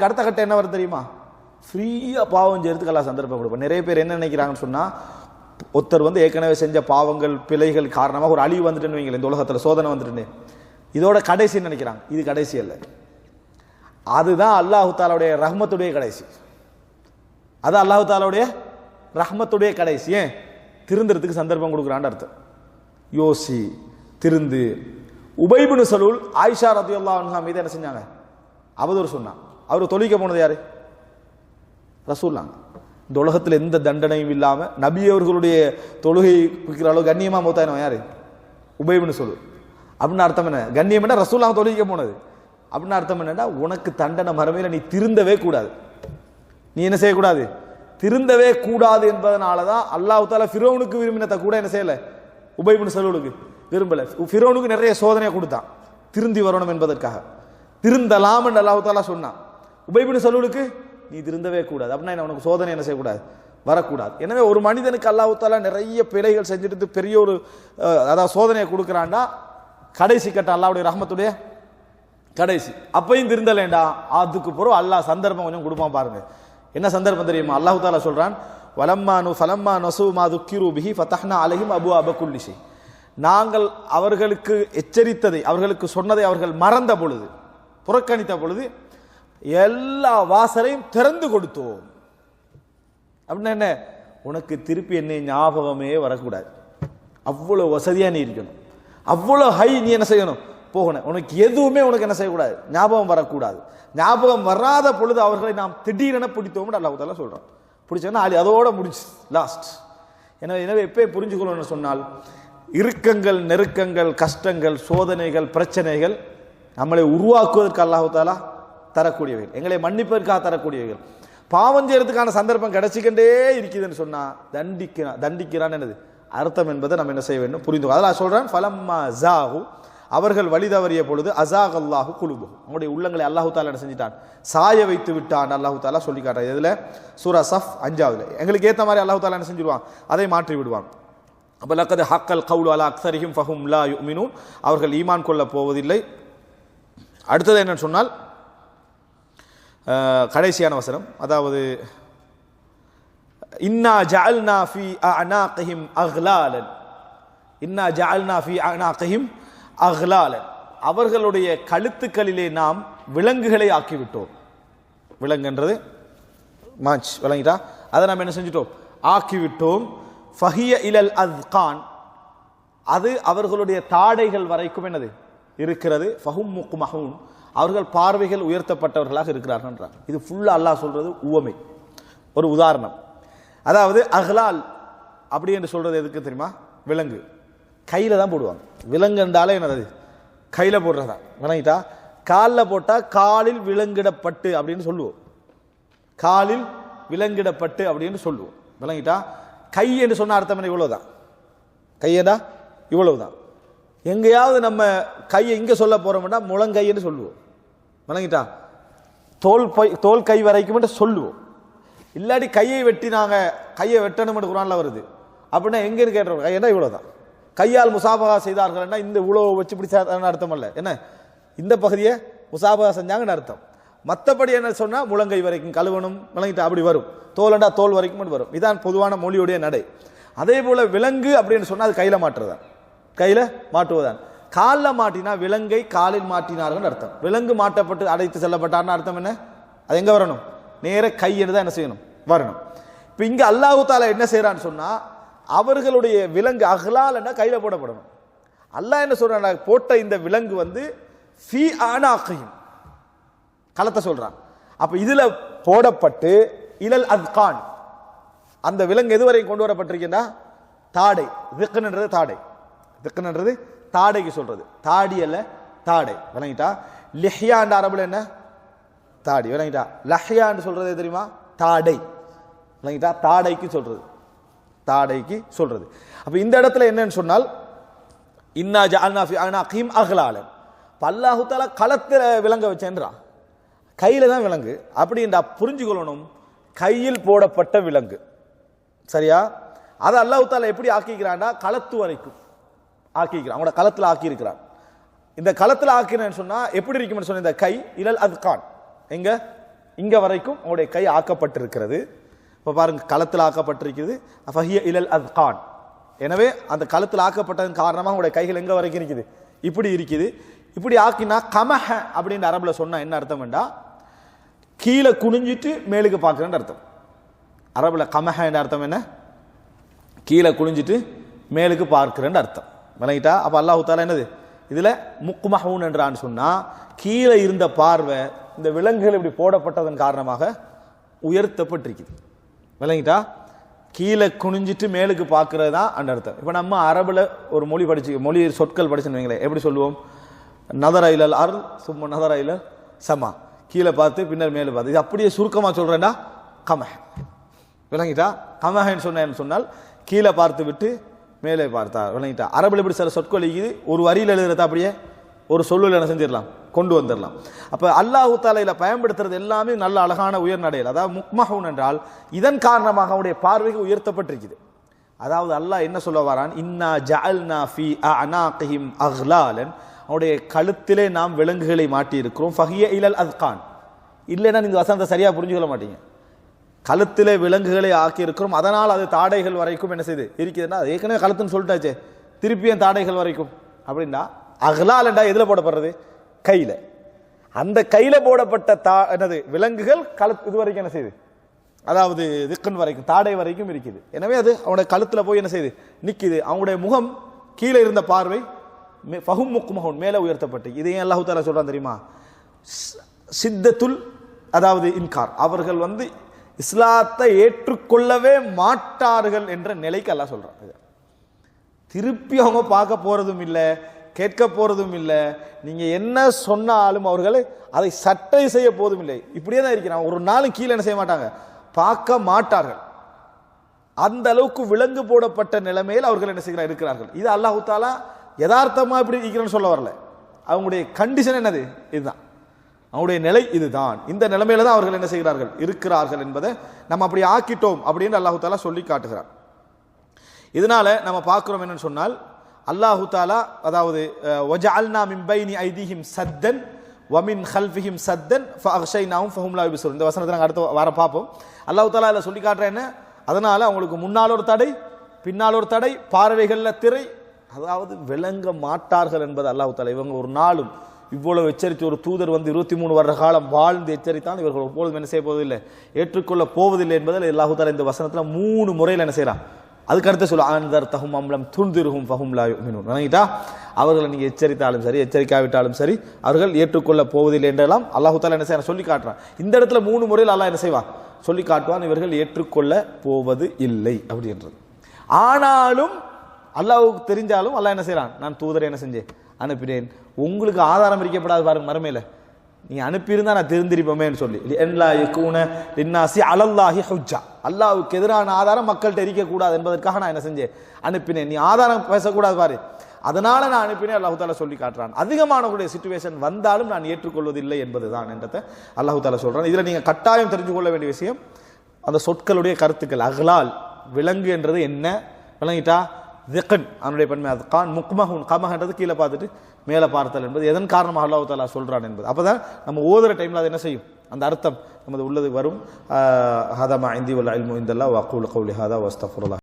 அதுக்கு அடுத்த கட்டம் என்ன வரும் தெரியுமா? ஃப்ரீயாக பாவம் செய்யறதுக்கு எல்லாம் சந்தர்ப்பம் கொடுப்போம். நிறைய பேர் என்ன நினைக்கிறாங்கன்னு சொன்னால் ஒருத்தர் வந்து ஏற்கனவே செஞ்ச பாவங்கள் பிழைகள் காரணமாக ஒரு அழிவு வந்துட்டுன்னு வைங்களேன் இந்த உலகத்தில் சோதனை வந்துட்டுன்னு. இதோட கடைசின்னு நினைக்கிறாங்க? இது கடைசி அல்ல. அதுதான் அல்லாஹு தாலாவுடைய ரஹ்மத்துடைய கடைசி. அது அல்லாஹு தாலாவுடைய ரஹ்மத்துடைய கடைசி. ஏன்? திருந்துறதுக்கு சந்தர்ப்பம் கொடுக்குறான்னு அர்த்தம். யோசி திருந்து. உபைபுனு சலூல் ஆயிஷா ரத்தியுல்லா மீது என்ன செஞ்சாங்க? அவதூறு சொன்னான். அவர் தொழிக்க போனது யாரு? ரசூல்லாங்க இந்த உலகத்தில் எந்த தண்டனையும் இல்லாமல் நபி அவர்களுடைய தொழுகை குக்கிற அளவு கண்ணியமாக மூத்தாயினோம் யாரு? உபயம்னு சொல்லு. அப்படின்னு அர்த்தம் என்ன? கண்ணியம் என்ன? ரசூல்லாம் தொழுகிக்க போனது. அப்படின்னு அர்த்தம் என்னன்னா உனக்கு தண்டனை மரமையில் நீ திருந்தவே கூடாது. நீ என்ன செய்யக்கூடாது? திருந்தவே கூடாது என்பதனால தான் அல்லாஹு தாலா ஃபிரோனுக்கு விரும்பினத்தை கூட என்ன செய்யலை? உபயம்னு சொல்லுவலுக்கு விரும்பல. ஃபிரோனுக்கு நிறைய சோதனையை கொடுத்தான். திருந்தி வரணும் என்பதற்காக. திருந்தலாம் என்று அல்லாஹ் தாலா சொன்னான். உபைபின் சலூலுக்கு நீ திருந்தவே கூடாது. அப்படின்னா என்ன உனக்கு சோதனை என்ன செய்யக்கூடாது? வரக்கூடாது. எனவே ஒரு மனிதனுக்கு அல்லாஹால நிறைய பிழைகள் செஞ்சுட்டு பெரிய ஒரு அதாவது சோதனையை கொடுக்குறான்டா கடைசி கட்ட அல்லாவுடைய ரஹமத்துடைய கடைசி. அப்பையும் திருந்தலேண்டா. அதுக்கு பிறகு அல்லாஹ் சந்தர்ப்பம் கொஞ்சம் கொடுப்பான் பாருங்க. என்ன சந்தர்ப்பம் தெரியுமா? அல்லாஹு தாலா சொல்றான் வலம்மானு ஃபலம்மா நசு மா துக்கிரு பிஹி ஃபதஹ்னா அலஹிம் அபு அபகுல்லிஷி நாங்கள் அவர்களுக்கு எச்சரித்ததை அவர்களுக்கு சொன்னதை அவர்கள் மறந்த பொழுது புறக்கணித்த பொழுது எல்லா வாசலையும் திறந்து கொடுத்தோம். அப்படின்னா என்ன? உனக்கு திருப்பி என்னை ஞாபகமே வரக்கூடாது. அவ்வளோ வசதியாக நீ இருக்கணும். அவ்வளோ ஹை நீ என்ன செய்யணும்? போகணும். உனக்கு எதுவுமே உனக்கு என்ன செய்யக்கூடாது. ஞாபகம் வரக்கூடாது. ஞாபகம் வராத பொழுது அவர்களை நாம் திடீரென பிடித்தோம்னு அல்லாஹ் சொல்கிறோம் பிடிச்சோன்னா அது அதோட முடிச்சு லாஸ்ட் எனவே எனவே எப்போ புரிஞ்சுக்கணும்னு சொன்னால் இறுக்கங்கள் நெருக்கங்கள் கஷ்டங்கள் சோதனைகள் பிரச்சனைகள் நம்மளை உருவாக்குவதற்கு அல்லாஹ் தாலா தரக்கூடியவைகள். எங்களை மன்னிப்பதற்காக தரக்கூடியவைகள். பாவம் செய்யறதுக்கான சந்தர்ப்பம் கிடைச்சிக்கிட்டே இருக்குதுன்னு சொன்னால் தண்டிக்கிறான் தண்டிக்கிறான் என்னது? அர்த்தம் என்பதை நம்ம என்ன செய்ய வேண்டும்? புரிந்து அதெல்லாம் சொல்கிறேன் ஃபலம்மா ஜாஹு அவர்கள் வழி தவறிய பொழுது அசாக் அல்லாஹு குழுபு அவங்களுடைய உள்ளங்களை அல்லாஹு தாலா என்ன செஞ்சிட்டான்? சாய வைத்து விட்டான் அல்லாஹு தாலா சொல்லி காட்டுறது இதில் சூரா சஃப் அஞ்சாவது. எங்களுக்கு ஏற்ற மாதிரி அல்லாஹு தாலா என்ன செஞ்சிருவான்? அதை மாற்றி விடுவான். அப்போ லக்கது ஹக்கல் கவுல் அலா அக்சரிஹிம் ஃபஹும் லா யுமினூன். அவர்கள் ஈமான் கொள்ள போவதில்லை. அடுத்தது என்னன்னு சொன்னால் கடைசியான வசனம். அதாவது இன்னா ஜஅல்னா ஃபி அஅனாகிஹிம் அஹ்லாலன். இன்னா ஜஅல்னா ஃபி அஅனாகிஹிம் அஹ்லாலன். அவர்களுடைய கழுத்துக்களிலே நாம் விலங்குகளை ஆக்கிவிட்டோம். விலங்குன்றது மாச் விளங்கிட்டா? அதை நாம் என்ன செஞ்சிட்டோம்? ஆக்கிவிட்டோம். ஃபஹிய இலல் அஸ்கான் அது அவர்களுடைய தாடைகள் வரைக்கும் என்னது? இருக்கிறது. ஃபஹும் முக்மஹூன் அவர்கள் பார்வைகள் உயர்த்தப்பட்டவர்களாக இருக்கிறார்கள்ன்றான் இது ஃபுல்லாக அல்லாஹ் சொல்கிறது உவமை. ஒரு உதாரணம். அதாவது அஹ்லால் அப்படி என்று சொல்கிறது எதுக்கு தெரியுமா? விலங்கு. கையில் தான் போடுவாங்க. விலங்கு என்றாலே என்னது? கையில் போடுறதா. விளங்கிட்டா? காலில் போட்டால் காலில் விலங்கிடப்பட்டு அப்படின்னு சொல்லுவோம். காலில் விலங்கிடப்பட்டு அப்படின்னு சொல்லுவோம். விளங்கிட்டா? கை என்று சொன்ன அர்த்தம் என்ன? இவ்வளோதான் கையடா இவ்வளவுதான். எங்கேயாவது நம்ம கையை இங்கே சொல்ல போறோம்னா முழங்கைன்னு சொல்லுவோம். விளங்கிட்டா தோல் பை தோல் கை வரைக்கும் சொல்லுவோம். இல்லாட்டி கையை வெட்டினாங்க கையை வெட்டணும்னு குரானில் வருது. அப்படின்னா எங்கேன்னு கேட்டுறோம் இவ்வளோ தான் கையால் முசாபகா செய்தார்கள்னா இந்த உழவு வச்சு பிடிச்சான்னு அர்த்தம் அல்ல என்ன? இந்த பகுதியை முசாபகா செஞ்சாங்கன்னு அர்த்தம். மற்றபடி என்ன சொன்னால் முழங்கை வரைக்கும் கழுவணும். விளங்கிட்டு அப்படி வரும். தோலண்டா தோல் வரைக்கும் வரும். இதான் பொதுவான மொழியுடைய நடை. அதே போல் விலங்கு அப்படின்னு சொன்னால் அது கையில் மாற்றுறதான் கையில மாட்டுவதான். காலில் மாட்டினா விலங்கை காலில் மாட்டினார்கள் அர்த்தம். விலங்கு மாட்டப்பட்டு அடைத்து செல்லப்பட்டார்னு அர்த்தம் என்ன? அது எங்க வரணும்? நேர கை தான் என்ன செய்யணும்? வரணும். இப்போ இங்கே அல்லாஹு தாலா என்ன செய்யறான்னு சொன்னால் அவர்களுடைய விலங்கு அகலால்னா கையில் போடப்படணும். அல்லாஹ் என்ன சொல்றான்? போட்ட இந்த விலங்கு வந்து ஃபி ஆனாக்கையும் களத்தை சொல்றான். அப்போ இதில் போடப்பட்டு இலல் அத்கான். அந்த விலங்கு எதுவரையும் கொண்டு வரப்பட்டிருக்கின்றா தாடை. திக்குன்றது தாடை. திக்குன்றது தாடைக்கு சொல்றது. தாடி அல்ல தாடை. விளங்கிட்டா? லிஹ்யான்ற அரபுல என்ன? தாடி. விளங்கிட்டா? லஹ்யான்னு சொல்றது தெரியுமா? தாடை. விளங்கிட்டா? தாடைக்கு சொல்றது. தாடைக்கு சொல்றது. அப்போ இந்த இடத்துல என்னன்னு சொன்னால் இன்னா ஜஅல்னா ஃபி அனாகிம் அஹ்லாலன். அல்லாஹு களத்தில் விளங்க வச்சேன்றான் கையில் தான் விலங்கு அப்படின்றா புரிஞ்சுக்கொள்ளணும். கையில் போடப்பட்ட விலங்கு. சரியா? அதை அல்லாஹ் தாலா எப்படி ஆக்கிக்கிறான்டா களத்து வரைக்கும். ஆக்கிக்கிறான் அவங்களோட களத்தில் ஆக்கியிருக்கிறான். இந்த களத்தில் ஆக்கினேன்னு சொன்னால் எப்படி இருக்கும்னு சொன்ன இந்த கை இலல் அத்கான். எங்க? இங்க வரைக்கும் அவங்களுடைய கை ஆக்கப்பட்டிருக்கிறது. இப்போ பாருங்க களத்தில் ஆக்கப்பட்டிருக்கிறது. ஃபஹிய இலல் அத்கான். எனவே அந்த களத்தில் ஆக்கப்பட்டதன் காரணமாக அவங்களுடைய கைகள் எங்கே வரைக்கும் இருக்குது? இப்படி இருக்குது. இப்படி ஆக்கினா கமஹ அப்படின்னு அரபில் சொன்னால் என்ன அர்த்தம் வேண்டா கீழே குனிஞ்சிட்டு மேலுக்கு பார்க்குறேன்னு அர்த்தம். அரபில் கமஹ என்ற அர்த்தம் என்ன? கீழே குனிஞ்சிட்டு மேலுக்கு பார்க்குறேன்னு அர்த்தம். விளங்கிட்டா? அப்போ அல்லாஹு தாலா என்னது? இதில் முக்குமஹூன் என்றான்னு சொன்னால் கீழே இருந்த பார்வை இந்த விலங்குகள் இப்படி போடப்பட்டதன் காரணமாக உயர்த்தப்பட்டிருக்குது. விளங்கிட்டா? கீழே குனிஞ்சிட்டு மேலுக்கு பார்க்கறது தான் அந்த அர்த்தம். இப்போ நம்ம அரபில் ஒரு மொழி படிச்சு மொழி சொற்கள் படிச்சுன்னு வைங்களேன் எப்படி சொல்லுவோம்? நதர இலல் அருள் சும்மா நதர இலல் சமா. கீழே பார்த்து பின்னர் மேலே பார்த்து. இது அப்படியே சுருக்கமாக சொல்கிறேன்னா கமஹ. விளங்கிட்டா? கமஹன்னு சொன்னேன்னு சொன்னால் கீழே பார்த்து விட்டு மேலே பார்த்தா விளங்கிட்டா அரபில் இப்படி சில சொற்கள் ஒரு வரியில் எழுதுறதா அப்படியே? ஒரு சொல்லில் என்ன செஞ்சிடலாம்? கொண்டு வந்துடலாம். அப்போ அல்லாஹு தாலையில் பயன்படுத்துறது எல்லாமே நல்ல அழகான உயர்நடையில் அதாவது முக்மஹூன் என்றால் இதன் காரணமாக அவனுடைய பார்வைக்கு உயர்த்தப்பட்டிருக்குது. அதாவது அல்லாஹ் என்ன சொல்ல வரான்? இன்னா ஜஅல்னா ஃபி அனாகிம் அஹ்லாலன். அவனுடைய கழுத்திலே நாம் விலங்குகளை மாட்டியிருக்கிறோம். ஃபஹிய இலல் அத்கான். இல்லைன்னா நீங்கள் வசந்த சரியாக புரிஞ்சுக்கொள்ள மாட்டீங்க. கழுத்திலே விலங்குகளை ஆக்கியிருக்கிறோம். அதனால் அது தாடைகள் வரைக்கும் என்ன செய்யுது இருக்குதுன்னா அது ஏற்கனவே கழுத்துன்னு சொல்லிட்டாச்சே. திருப்பியும் தாடைகள் வரைக்கும்? அப்படின்னா அகலாலண்டா எதில் போடப்படுறது? கையில். அந்த கையில் போடப்பட்ட தா என்னது விலங்குகள் கழு இது வரைக்கும் என்ன செய்யுது அதாவது திக்கன் வரைக்கும் தாடை வரைக்கும் இருக்குது. எனவே அது அவனுடைய கழுத்தில் போய் என்ன செய்யுது நிற்கிது அவனுடைய முகம் கீழே இருந்த பார்வை மே- ஃபஹும் முக்குமஹுன் மேலே உயர்த்தப்பட்டு. இதையும் அல்லாஹு தாலா சொல்கிறான் தெரியுமா? சித்தத்துல் அதாவது இன்கார். அவர்கள் வந்து இஸ்லாத்தை ஏற்றுக்கொள்ளவே மாட்டார்கள் என்ற நிலைக்கு எல்லாம் சொல்கிறான் திருப்பி அவங்க பார்க்க போகிறதும் இல்லை கேட்க போகிறதும் இல்லை நீங்கள் என்ன சொன்னாலும் அவர்கள் அதை சட்டை செய்ய போதும் இல்லை. இப்படியே தான் இருக்கிறான். ஒரு நாளும் கீழே என்ன செய்ய மாட்டாங்க? பார்க்க மாட்டார்கள். அந்த அளவுக்கு விலங்கு போடப்பட்ட நிலைமையில் அவர்கள் என்ன செய்கிறார் இருக்கிறார்கள். இது அல்லாஹு தாலா இப்படி இருக்கிறேன்னு சொல்ல வரல. அவங்களுடைய கண்டிஷன் என்னது? இதுதான். அவனுடைய நிலை இதுதான். இந்த நிலைமையில தான் அவர்கள் என்ன செய்கிறார்கள்? இருக்கிறார்கள் என்பதை நம்ம அப்படி ஆக்கிட்டோம் அப்படின்னு அல்லாஹு தாலா சொல்லி காட்டுகிறார். இதனால நம்ம பார்க்குறோம் என்னன்னு சொன்னால் அல்லாஹு தாலா அதாவது ஒஜ அல்னா மிம்பைனி ஐதிஹிம் சத்தன் வமின் ஹல்ஃபிஹிம் சத்தன் ஃபஅக்ஷைனாஹும் நாவும் ஃபஹும்லா யுப்சிரூன். இந்த வசனத்தை நாங்கள் அடுத்த வாரம் பார்ப்போம். அல்லாஹு தாலா அதில் சொல்லி காட்டுறேன் என்ன? அதனால் அவங்களுக்கு முன்னால் ஒரு தடை பின்னால் ஒரு தடை பார்வைகளில் திரை. அதாவது விளங்க மாட்டார்கள் என்பது அல்லாஹு தாலா இவங்க ஒரு நாளும் இவ்வளவு எச்சரித்து ஒரு தூதர் வந்து இருபத்தி மூணு வருட காலம் வாழ்ந்து எச்சரித்தான் இவர்கள் எப்பொழுதும் என்ன செய்ய போவதில்லை. ஏற்றுக்கொள்ள போவதில்லை என்பதில் அல்லாஹு இந்த வசனத்தில் மூணு முறையில் என்ன செய்கிறான் அதுக்கு அடுத்து சொல்லு ஆனந்தர் தகும் அம்லம் துன்திருகும் பகும் லா யுமினூன். அவர்களை நீங்கள் எச்சரித்தாலும் சரி எச்சரிக்காவிட்டாலும் சரி அவர்கள் ஏற்றுக்கொள்ள போவதில்லை என்றெல்லாம் அல்லாஹு தாலா என்ன செய்ய சொல்லி காட்டுறான். இந்த இடத்துல மூணு முறையில் அல்லாஹ் என்ன செய்வான்? சொல்லி காட்டுவான் இவர்கள் ஏற்றுக்கொள்ள போவது இல்லை அப்படின்றது. ஆனாலும் அல்லாஹுக்கு தெரிஞ்சாலும் அல்லாஹ் என்ன செய்கிறான் நான் தூதரை என்ன செஞ்சேன்? அனுப்பினேன். உங்களுக்கு ஆதாரம் இருக்கப்படாது பாருங்க மறுமையில. நீ அனுப்பியிருந்தா நான் தெரிந்திருப்போமேன்னு சொல்லி. எல்லா யக்கூன லின்னாசி அலல்லாஹி ஹுஜா அல்லாவுக்கு எதிரான ஆதாரம் மக்கள்கிட்ட எரிக்கக்கூடாது என்பதற்காக நான் என்ன செஞ்சேன்? அனுப்பினேன். நீ ஆதாரம் பேசக்கூடாது பாரு. அதனால நான் அனுப்பினேன் அல்லாஹு தாலா சொல்லி காட்டுறான். அதிகமானவருடைய சுச்சுவேஷன் வந்தாலும் நான் ஏற்றுக்கொள்வதில்லை என்பதுதான் என்றதை அல்லாஹு தாலா சொல்கிறான் இதில் நீங்கள் கட்டாயம் தெரிஞ்சு கொள்ள வேண்டிய விஷயம் அந்த சொற்களுடைய கருத்துக்கள் அகலால் விலங்கு என்றது என்ன? விளங்கிட்டா? திகன் அவனுடைய பன்மை அது கான் முக்மஹுன் கமஹன்றது கீழே பார்த்துட்டு மேலே பார்த்தல் என்பது. எதன் காரணமாக அல்லாஹ் தாலா சொல்கிறான் என்பது. அப்பதான் நம்ம ஓதுற டைமில் அது என்ன செய்யும்? அந்த அர்த்தம் நமது உள்ளது வரும். ஹதமா இந்தி உள்ள இல்மு இந்தல்லா வக்கூல் கவுலி ஹாதா வஸ்தஃபுல்லா